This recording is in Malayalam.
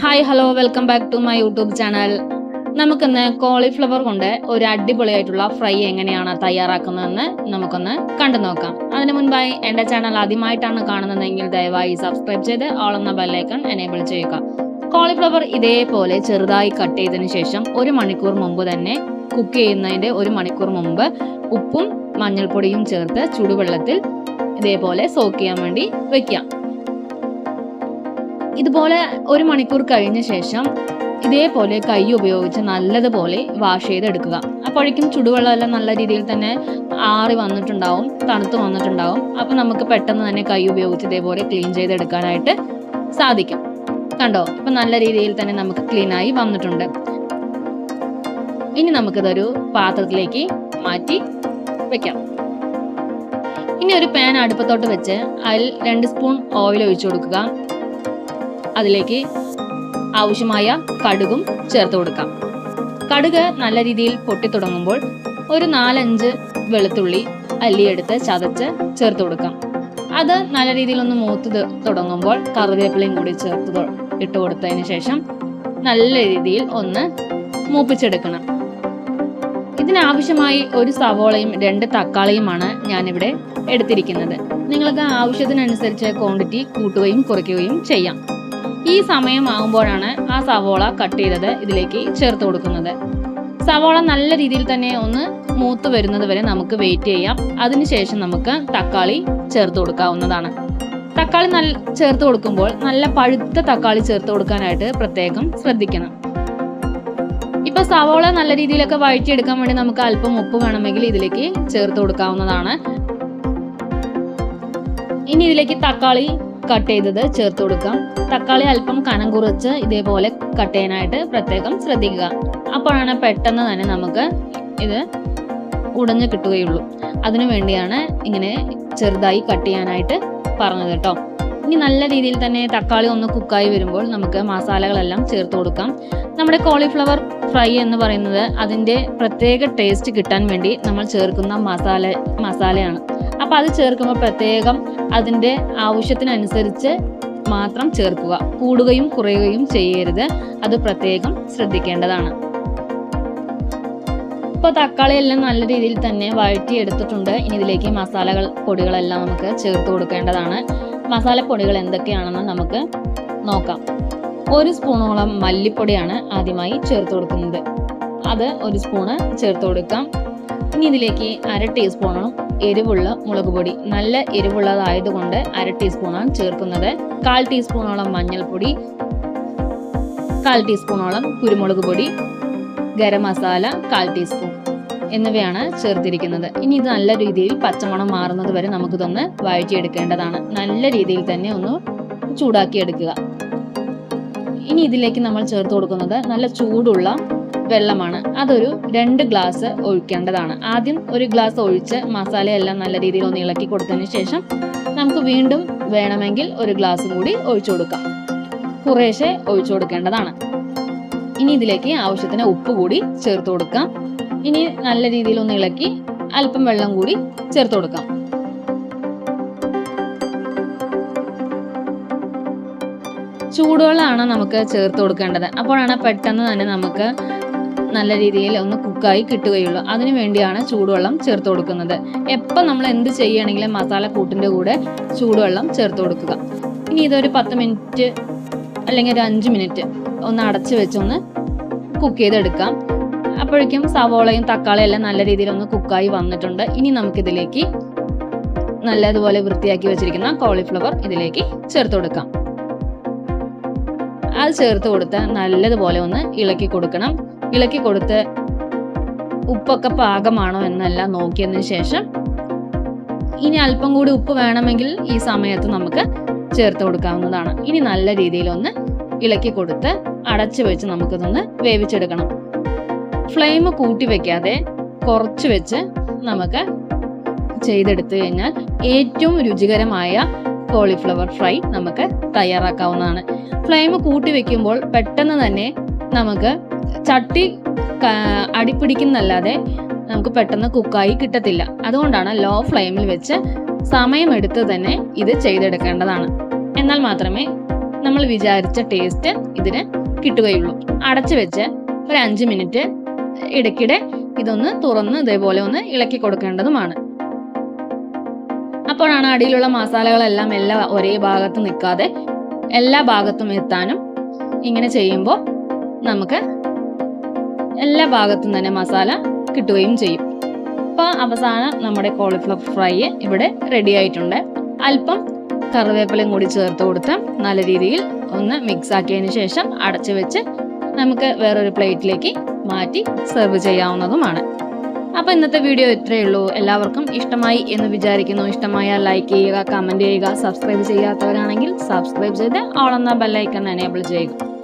Hi hello welcome back to my YouTube channel നമുക്കിന്ന് കോളിഫ്ലവർ കൊണ്ട് ഒരു അടിപൊളിയായിട്ടുള്ള ഫ്രൈ എങ്ങനെയാണ് തയ്യാറാക്കുന്നതെന്ന് നമുക്കൊന്ന് കണ്ടു നോക്കാം. അതിനു മുൻപായി എന്റെ ചാനൽ ആദ്യമായിട്ടാണ് കാണുന്നതെങ്കിൽ ദയവായി സബ്സ്ക്രൈബ് ചെയ്ത് ആളെന്ന ബെല്ലൈക്കൺ എനേബിൾ ചെയ്യുക. കോളിഫ്ലവർ ഇതേപോലെ ചെറുതായി കട്ട് ചെയ്തതിന് ശേഷം ഒരു മണിക്കൂർ മുമ്പ് തന്നെ കുക്ക് ചെയ്യുന്നതിന്റെ ഒരു മണിക്കൂർ മുമ്പ് ഉപ്പും മഞ്ഞൾപ്പൊടിയും ചേർത്ത് ചൂടുവെള്ളത്തിൽ ഇതേപോലെ സോക്ക് ചെയ്യാൻ വേണ്ടി വെക്കാം ഇതുപോലെ ഒരു മണിക്കൂർ കഴിഞ്ഞ ശേഷം ഇതേപോലെ കൈ ഉപയോഗിച്ച് നല്ലതുപോലെ വാഷ് ചെയ്തെടുക്കുക. അപ്പോഴേക്കും ചുടുവെള്ളമെല്ലാം നല്ല രീതിയിൽ തന്നെ ആറി വന്നിട്ടുണ്ടാവും തണുത്ത് വന്നിട്ടുണ്ടാവും. അപ്പം നമുക്ക് പെട്ടെന്ന് തന്നെ കൈ ഉപയോഗിച്ച് ഇതേപോലെ ക്ലീൻ ചെയ്തെടുക്കാനായിട്ട് സാധിക്കും. കണ്ടോ? ഇപ്പം നല്ല രീതിയിൽ തന്നെ നമുക്ക് ക്ലീനായി വന്നിട്ടുണ്ട്. ഇനി നമുക്കിതൊരു പാത്രത്തിലേക്ക് മാറ്റി വെക്കാം. ഇനി ഒരു പാൻ അടുപ്പത്തോട്ട് വെച്ച് അതിൽ രണ്ട് സ്പൂൺ ഓയിൽ ഒഴിച്ചു കൊടുക്കുക. അതിലേക്ക് ആവശ്യമായ കടുകും ചേർത്ത് കൊടുക്കാം. കടുക് നല്ല രീതിയിൽ പൊട്ടി തുടങ്ങുമ്പോൾ ഒരു നാലഞ്ച് വെളുത്തുള്ളി അല്ലിയെടുത്ത് ചതച്ച് ചേർത്ത് കൊടുക്കാം. അത് നല്ല രീതിയിൽ ഒന്ന് മൂത്ത് തുടങ്ങുമ്പോൾ കറിവേപ്പിലയും കൂടി ചേർത്ത് ഇട്ട് കൊടുത്തതിന് ശേഷം നല്ല രീതിയിൽ ഒന്ന് മൂപ്പിച്ചെടുക്കണം. ഇതിനാവശ്യമായി ഒരു സവോളയും രണ്ട് തക്കാളിയുമാണ് ഞാനിവിടെ എടുത്തിരിക്കുന്നത്. നിങ്ങൾക്ക് ആവശ്യത്തിനനുസരിച്ച് ക്വാണ്ടിറ്റി കൂട്ടുകയും കുറയ്ക്കുകയും ചെയ്യാം. ഈ സമയമാകുമ്പോഴാണ് ആ സവോള കട്ട് ചെയ്തത് ഇതിലേക്ക് ചേർത്ത് കൊടുക്കുന്നത്. സവോള നല്ല രീതിയിൽ തന്നെ ഒന്ന് മൂത്ത് വരുന്നത് വരെ നമുക്ക് വെയിറ്റ് ചെയ്യാം. അതിനുശേഷം നമുക്ക് തക്കാളി ചേർത്ത് കൊടുക്കാവുന്നതാണ്. തക്കാളി നല്ല ചേർത്ത് കൊടുക്കുമ്പോൾ നല്ല പഴുത്ത തക്കാളി ചേർത്ത് കൊടുക്കാനായിട്ട് പ്രത്യേകം ശ്രദ്ധിക്കണം. ഇപ്പൊ സവോള നല്ല രീതിയിലൊക്കെ വഴറ്റിയെടുക്കാൻ വേണ്ടി നമുക്ക് അല്പം ഉപ്പ് വേണമെങ്കിൽ ഇതിലേക്ക് ചേർത്ത് കൊടുക്കാവുന്നതാണ്. ഇനി ഇതിലേക്ക് തക്കാളി കട്ട് ചെയ്തത് ചേർത്ത് കൊടുക്കാം തക്കാളി അല്പം കനം കുറച്ച് ഇതേപോലെ കട്ട് ചെയ്യാനായിട്ട് പ്രത്യേകം ശ്രദ്ധിക്കുക. അപ്പോഴാണ് പെട്ടെന്ന് തന്നെ നമുക്ക് ഇത് ഉടഞ്ഞു കിട്ടുകയുള്ളൂ. അതിനു വേണ്ടിയാണ് ഇങ്ങനെ ചെറുതായി കട്ട് ചെയ്യാനായിട്ട് പറഞ്ഞത് കേട്ടോ. ഇനി നല്ല രീതിയിൽ തന്നെ തക്കാളി ഒന്ന് കുക്കായി വരുമ്പോൾ നമുക്ക് മസാലകളെല്ലാം ചേർത്ത് കൊടുക്കാം. നമ്മുടെ കോളിഫ്ലവർ ഫ്രൈ എന്ന് പറയുന്നത് അതിന്റെ പ്രത്യേക ടേസ്റ്റ് കിട്ടാൻ വേണ്ടി നമ്മൾ ചേർക്കുന്ന മസാല മസാലയാണ്. അപ്പോൾ അത് ചേർക്കുമ്പോൾ പ്രത്യേകം അതിന്റെ ആവശ്യത്തിനനുസരിച്ച് മാത്രം ചേർക്കുക. കൂടുകയും കുറയുകയും ചെയ്യരുത്. അത് പ്രത്യേകം ശ്രദ്ധിക്കേണ്ടതാണ്. ഇപ്പോൾ തക്കാളിയെല്ലാം നല്ല രീതിയിൽ തന്നെ വഴറ്റി എടുത്തിട്ടുണ്ട് ഇനി ഇതിലേക്ക് മസാലകൾ പൊടികളെല്ലാം നമുക്ക് ചേർത്ത് കൊടുക്കേണ്ടതാണ്. മസാലപ്പൊടികൾ എന്തൊക്കെയാണെന്ന് നമുക്ക് നോക്കാം. ഒരു സ്പൂണോളം മല്ലിപ്പൊടിയാണ് ആദ്യമായി ചേർത്ത് കൊടുക്കുന്നത്. അത് ഒരു സ്പൂണ് ചേർത്ത് കൊടുക്കാം. ഇനി ഇതിലേക്ക് അര ടീസ്പൂണോളം എരിവുള്ള മുളക് പൊടി. നല്ല എരിവുള്ളതായതുകൊണ്ട് അര ടീസ്പൂണാണ് ചേർക്കുന്നത്. കാൽ ടീസ്പൂണോളം മഞ്ഞൾപ്പൊടി കാൽ ടീസ്പൂണോളം കുരുമുളക് പൊടി ഗരം മസാല കാൽ ടീസ്പൂൺ. എന്നിവയാണ് ചേർത്തിരിക്കുന്നത്. ഇനി ഇത് നല്ല രീതിയിൽ പച്ചമണം മാറുന്നത് വരെ നമുക്കിതൊന്ന് വഴറ്റിയെടുക്കേണ്ടതാണ്. നല്ല രീതിയിൽ തന്നെ ഒന്ന് ചൂടാക്കി എടുക്കുക ഇനി ഇതിലേക്ക് നമ്മൾ ചേർത്ത് കൊടുക്കുന്നത് നല്ല ചൂടുള്ള വെള്ളമാണ്. അതൊരു രണ്ട് ഗ്ലാസ് ഒഴിക്കേണ്ടതാണ്. ആദ്യം ഒരു ഗ്ലാസ് ഒഴിച്ച് മസാലയെല്ലാം നല്ല രീതിയിൽ ഒന്ന് ഇളക്കി കൊടുത്തതിന് ശേഷം നമുക്ക് വീണ്ടും വേണമെങ്കിൽ ഒരു ഗ്ലാസ് കൂടി ഒഴിച്ചു കൊടുക്കാം. കുറേശ്ശെ ഒഴിച്ചു കൊടുക്കേണ്ടതാണ്. ഇനി ഇതിലേക്ക് ആവശ്യത്തിന് ഉപ്പ് കൂടി ചേർത്ത് കൊടുക്കാം. ഇനി നല്ല രീതിയിൽ ഒന്ന് ഇളക്കി അല്പം വെള്ളം കൂടി ചേർത്ത് കൊടുക്കാം. ചൂടുവെള്ളമാണ് നമുക്ക് ചേർത്ത് കൊടുക്കേണ്ടത്. അപ്പോഴാണ് പെട്ടെന്ന് തന്നെ നമുക്ക് നല്ല രീതിയിൽ ഒന്ന് കുക്കായി കിട്ടുകയുള്ളൂ. അതിനു വേണ്ടിയാണ് ചൂടുവെള്ളം ചേർത്ത് കൊടുക്കുന്നത്. എപ്പോൾ നമ്മൾ എന്ത് ചെയ്യുകയാണെങ്കിലും മസാല കൂട്ടിന്റെ കൂടെ ചൂടുവെള്ളം ചേർത്ത് കൊടുക്കുക. ഇനി ഇതൊരു പത്ത് മിനിറ്റ് അല്ലെങ്കിൽ ഒരു അഞ്ച് മിനിറ്റ് ഒന്ന് അടച്ച് വെച്ചൊന്ന് കുക്ക് ചെയ്തെടുക്കാം. അപ്പോഴേക്കും സവോളയും തക്കാളിയും എല്ലാം നല്ല രീതിയിൽ ഒന്ന് കുക്കായി വന്നിട്ടുണ്ട്. ഇനി നമുക്കിതിലേക്ക് നല്ലതുപോലെ വൃത്തിയാക്കി വെച്ചിരിക്കുന്ന കോളിഫ്ലവർ ഇതിലേക്ക് ചേർത്ത് കൊടുക്കാം. അത് ചേർത്ത് കൊടുത്ത് നല്ലതുപോലെ ഒന്ന് ഇളക്കി കൊടുക്കണം. ഇളക്കി കൊടുത്ത് ഉപ്പൊക്കെ പാകമാണോ എന്നെല്ലാം നോക്കിയതിന് ശേഷം ഇനി അല്പം കൂടി ഉപ്പ് വേണമെങ്കിൽ ഈ സമയത്ത് നമുക്ക് ചേർത്ത് കൊടുക്കാവുന്നതാണ്. ഇനി നല്ല രീതിയിൽ ഒന്ന് ഇളക്കി കൊടുത്ത് അടച്ചു വെച്ച് നമുക്കിതൊന്ന് വേവിച്ചെടുക്കണം. ഫ്ലെയിം കൂട്ടി വെക്കാതെ കുറച്ച് വെച്ച് നമുക്ക് ചെയ്തെടുത്തു കഴിഞ്ഞാൽ ഏറ്റവും രുചികരമായ കോളിഫ്ലവർ ഫ്രൈ നമുക്ക് തയ്യാറാക്കാവുന്നതാണ്. ഫ്ലെയിം കൂട്ടി വെക്കുമ്പോൾ പെട്ടെന്ന് തന്നെ നമുക്ക് ചട്ടി അടിപ്പിടിക്കുന്നല്ലാതെ നമുക്ക് പെട്ടെന്ന് കുക്കായി കിട്ടത്തില്ല. അതുകൊണ്ടാണ് ലോ ഫ്ലെയിമിൽ വെച്ച് സമയമെടുത്ത് തന്നെ ഇത് ചെയ്തെടുക്കേണ്ടതാണ്. എന്നാൽ മാത്രമേ നമ്മൾ വിചാരിച്ച ടേസ്റ്റ് ഇതിന് കിട്ടുകയുള്ളൂ. അടച്ചു വെച്ച് ഒരു അഞ്ച് മിനിറ്റ് ഇടയ്ക്കിടെ ഇതൊന്ന് തുറന്ന് ഇതേപോലെ ഒന്ന് ഇളക്കി കൊടുക്കേണ്ടതുമാണ്. അപ്പോഴാണ് അടിയിലുള്ള മസാലകളെല്ലാം എല്ലാം ഒരേ ഭാഗത്ത് നിൽക്കാതെ എല്ലാ ഭാഗത്തും എത്താനും ഇങ്ങനെ ചെയ്യുമ്പോൾ നമുക്ക് എല്ലാ ഭാഗത്തും തന്നെ മസാല കിട്ടുകയും ചെയ്യും. അപ്പോൾ അവസാനം നമ്മുടെ കോളിഫ്ലവർ ഫ്രൈ ഇവിടെ റെഡി ആയിട്ടുണ്ട്. അല്പം കറിവേപ്പിലയും കൂടി ചേർത്ത് കൊടുത്ത് നല്ല രീതിയിൽ ഒന്ന് മിക്സ് ആക്കിയതിന് ശേഷം അടച്ചു വെച്ച് നമുക്ക് വേറൊരു പ്ലേറ്റിലേക്ക് മാറ്റി സെർവ് ചെയ്യാവുന്നതുമാണ്. അപ്പോൾ ഇന്നത്തെ വീഡിയോ ഇത്രയേ ഉള്ളൂ. എല്ലാവർക്കും ഇഷ്ടമായി എന്ന് വിചാരിക്കുന്നു. ഇഷ്ടമായാൽ ലൈക്ക് ചെയ്യുക കമന്റ് ചെയ്യുക സബ്സ്ക്രൈബ് ചെയ്യാത്തവരാണെങ്കിൽ സബ്സ്ക്രൈബ് ചെയ്ത് ഓൾ എന്ന ബെല്ലൈക്കൺ എനേബിൾ ചെയ്യുക.